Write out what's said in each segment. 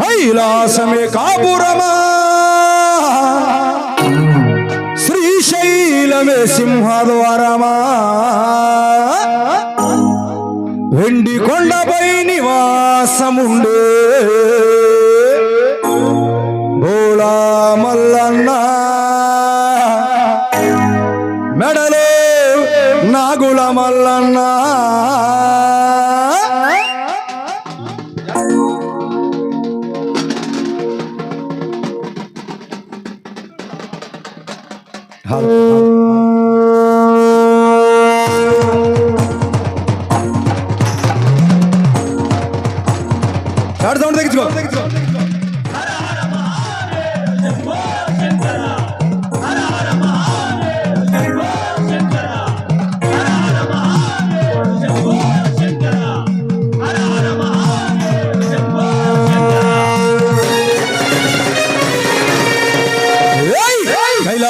కైలాసమే కాపురమా? శ్రీశైలమే సింహద్వారమా? వెండి కొండపై నివాసముండే బోళా మల్లన్నా না গোলাম আল্লাহ না। দেখছ দেখছ?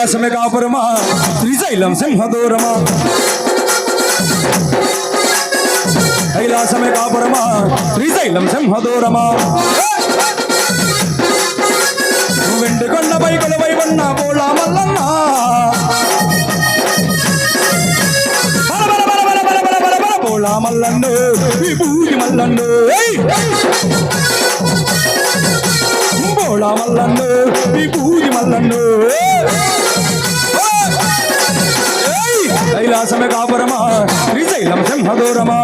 కైలాసమే కాపురమా? శ్రీశైలం సింహదూరమా? కైలాసమే కాపురమా? శ్రీశైలం సింహదూరమా? వెండి కొండ పైకుల వైవన్న పోలా మల్లన్న. పోలా మల్లన్న విభూతి మల్లన్న పోలా మల్లన్న విభూతి మల్లన్న समय का परमा रिजय लम सिंह दोरमा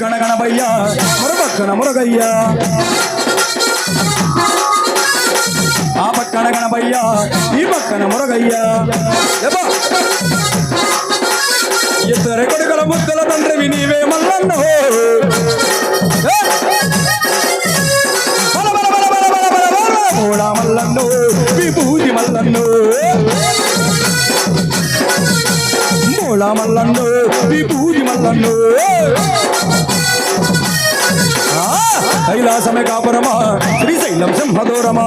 Gana gana bayya, mara bakka na. పక్కన గణపయ్య ఈ పక్కన మురగయ్య. ఇద్దరు కొడుకుల ముద్దల తండ్రివి నీవే మల్లన్నో మూడా మల్లన్ను విభూతి మల్లన్ను. మూడా మల్లన్ను విభూతి మల్లన్ను. కైలాసమే కాపురమా శ్రీశైలం సింహదూరమా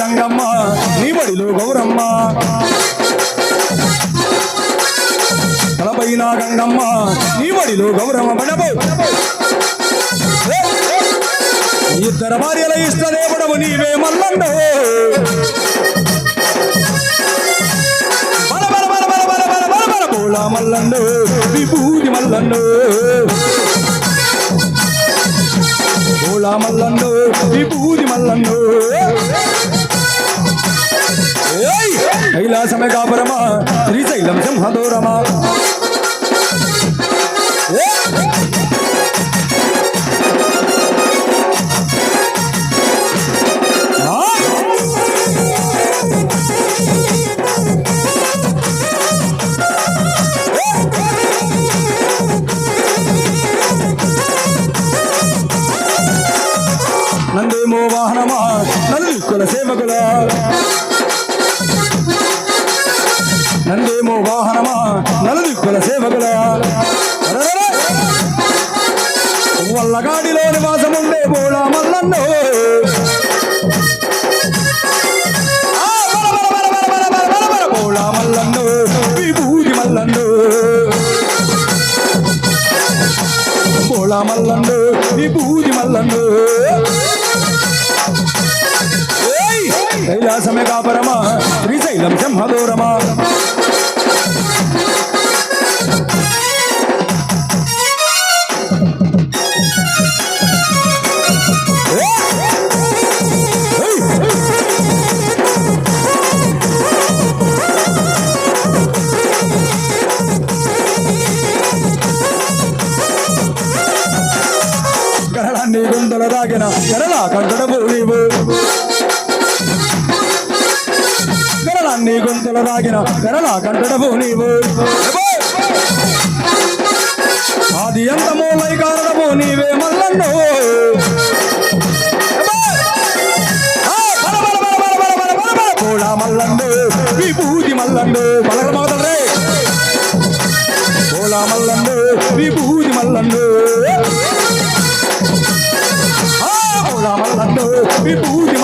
గంగమ్మ నీ బడిలో గౌరమ్మ. తలపైన గంగమ్మ నీ బడిలో గౌరమ్మ బడబు. ఇద్దరు భార్యల ఇస్తనే బడవు నీవే మల్లండవు మల్లండు విభూతి మల్లండు ఓలా మల్లండు విభూతి మల్లండు కైలాసమే కాపురమా శ్రీశైలం సింహదూరమా ఏ! ఆ! నందేమో వాహనమా నలుకుల సేవకుల నందేమో వాహనమా? నలుదిక్కుల సేవకుల? వల్లగాడిలో నివాసముండే బోళా మల్లన్నో! బోళా మల్లన్నో! విభూతి మల్లన్నో! బోళా మల్లన్నో! విభూతి మల్లన్నో! कैलासम का परमा श्रीशैलम संहदोरमा ಕರಳ ಕಂಕಡ ಬೋಳಿವು నీ గుంతలు రాగిన ఎరలా కంటడము నీవు. ఆది ఎంత మూలై కారణము నీవే మల్లన్ను. కూడా మల్లండు విభూతి మల్లండు పలకర మగదలరే పోలా మల్లండు విభూతి మల్లండు ఆ, మల్లండు విభూతి